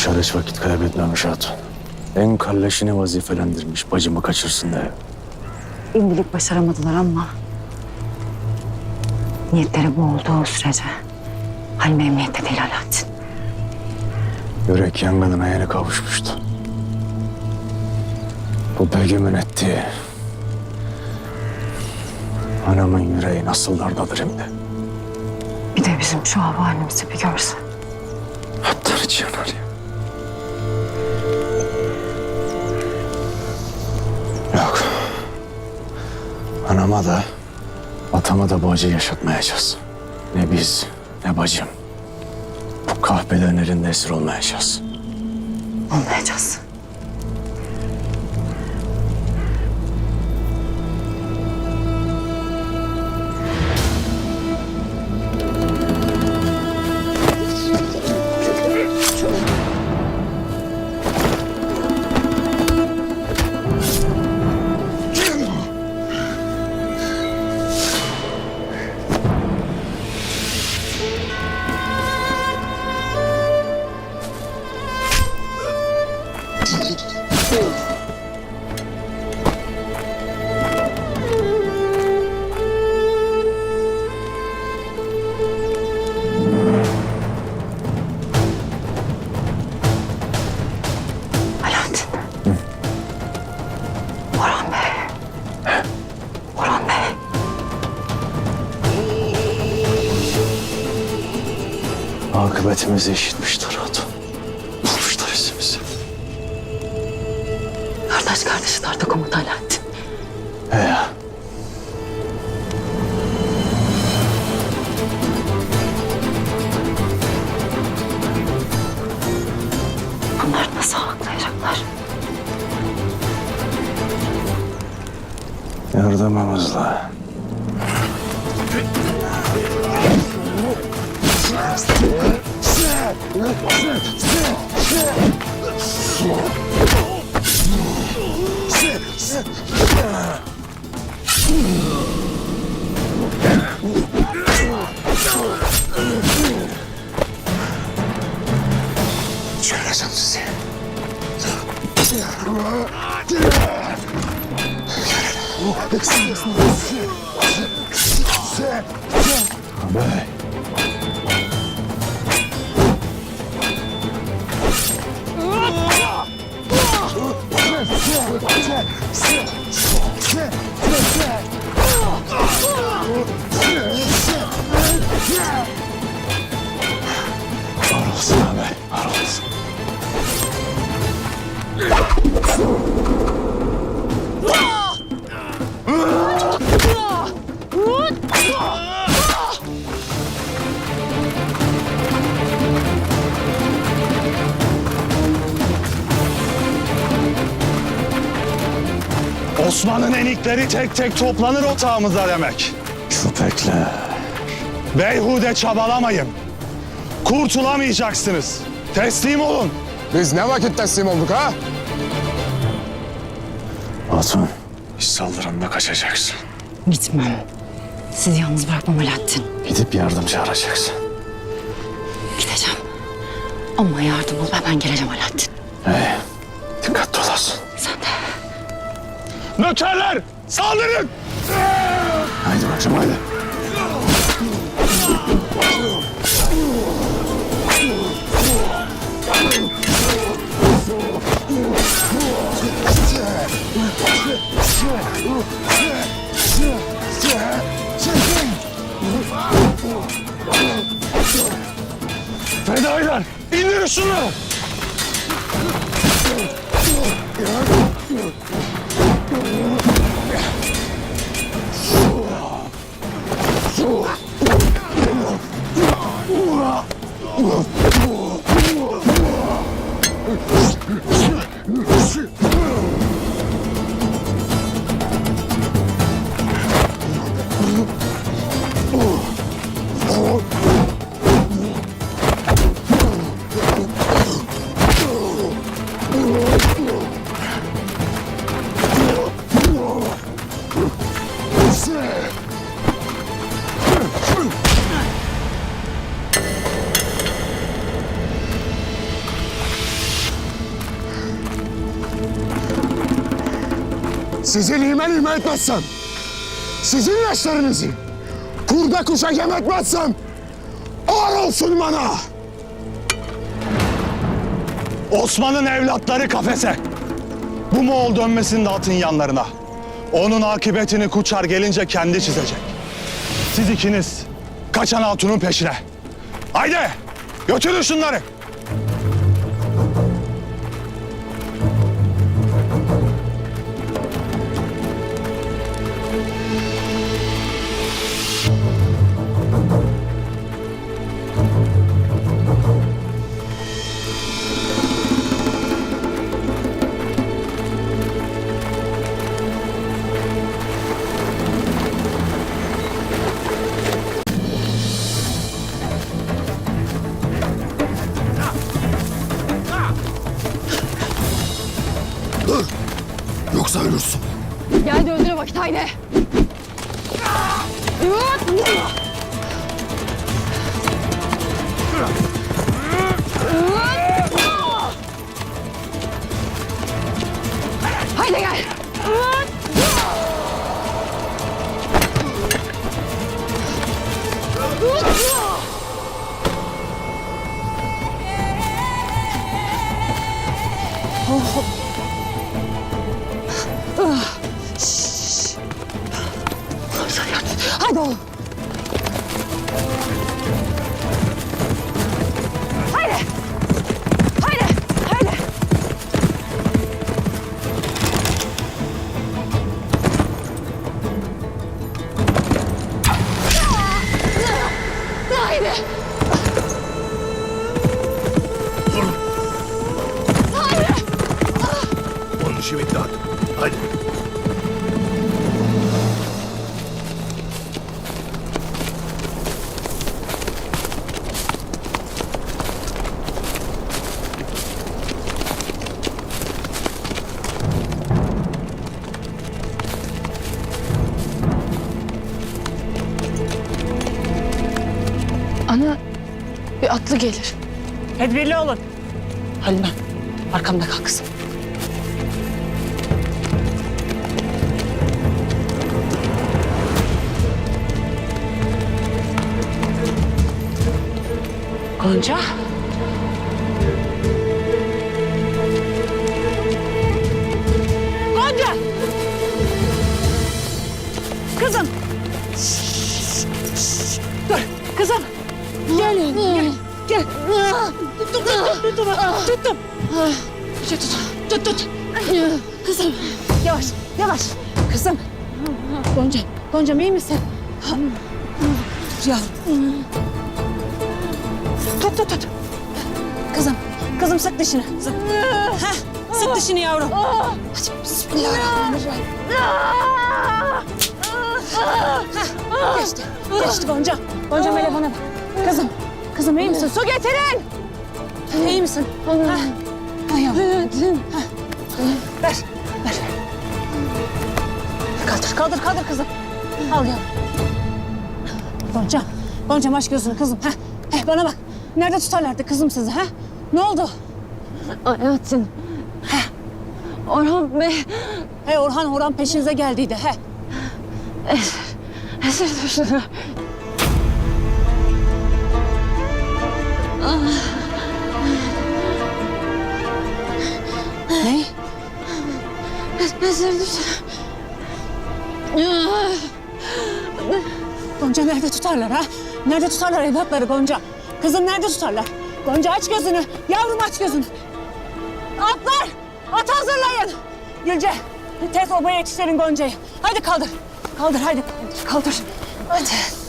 Uçar hiç vakit kaybetmemiş hatun. En kalleşini vazifelendirmiş bacımı kaçırsın diye. İmdilik başaramadılar ama niyetleri bu olduğu sürece hal memnuniyette değil Alaaddin. Yürek yangınına yeni kavuşmuştu. Bu begimin ettiği... Anamın yüreği nasıl dardadır şimdi. Bir de bizim şu hava halimizi bir görse. Hatta hiç yanar ya. Anama da, atama da bu acıyı yaşatmayacağız. Ne biz, ne bacım. Bu kahpelerin elinde esir olmayacağız. Olmayacağız. Alaaddin. Orhan Bey. Orhan Bey. Akıbetimizi işitmişler Alaaddin. He. Bunlar nasıl haklayacaklar? Yardımımızla. Çıkaracağım sizi. Bey. Enikleri tek tek toplanır otağımıza demek. Köpekler. Beyhude çabalamayın. Kurtulamayacaksınız. Teslim olun. Biz ne vakit teslim olduk ha? Hatun, saldırında kaçacaksın. Gitmem. Sizi yalnız bırakmam Alaaddin. Gidip yardım çağıracaksın. Gideceğim. Ama yardım ol ben geleceğim Alaaddin. Hey, dikkatli olasın. Sen de. Nökerler saldırın. Haydi bacım haydi. Fedailer indirin şunu. Sizi lime lime etmezsem, sizin yaşlarınızı kurda kuşa yem etmezsem ağır olsun bana. Osman'ın evlatları kafese. Bu Moğol dönmesini de atın yanlarına. Onun akıbetini Kuçar gelince kendi çizecek. Siz ikiniz kaçan hatunun peşine. Haydi götürün şunları. Ölürsün. Gel de öldüre vakit haydi. Haydi gel. Onun işi bitti artık. Hadi. Ana bir atlı gelir. Tedbirli olun. Halime arkamda kal kızım. Gonca. Gonca. Kızım. Dur kızım. Gel gel. Gel. Tuttum, tuttum, tuttum, tuttum. Şey tut, tut, tut. Kızım, yavaş, yavaş. Kızım. Gonca, Gonca iyi misin? Yavrum. Tut, tut, tut. Kızım, kızım sık dişini. Sık. Heh, sık dişini yavrum. Hadi bismillahirrahmanirrahim. Heh, geçti, geçti Gonca. Gonca hele bana bak. Kızım, kızım iyi misin? Su getirin. İyi misin? Ha. Ha yavrum. Ha. Ver, ver. Kaldır, kaldır, kaldır kızım. Al yavrum. Gonca, Gonca aç gözünü kızım. Ha. Heh, bana bak. Nerede tutarlardı kızım sizi ha? Ne oldu? Hayatım. Orhan Bey He Orhan Orhan peşinize geldiydi he. esir düştü. Ne? Esir düştü. Gonca nerede tutarlar ha? Nerede tutarlar evlatları Gonca? Kızım nerede tutarlar? Gonca aç gözünü. Yavrum aç gözünü. Atlar! At hazırlayın. Gülce, tez obaya yetiştirin Gonca'yı. Hadi kaldır. Kaldır hadi. Kaldır. Hadi.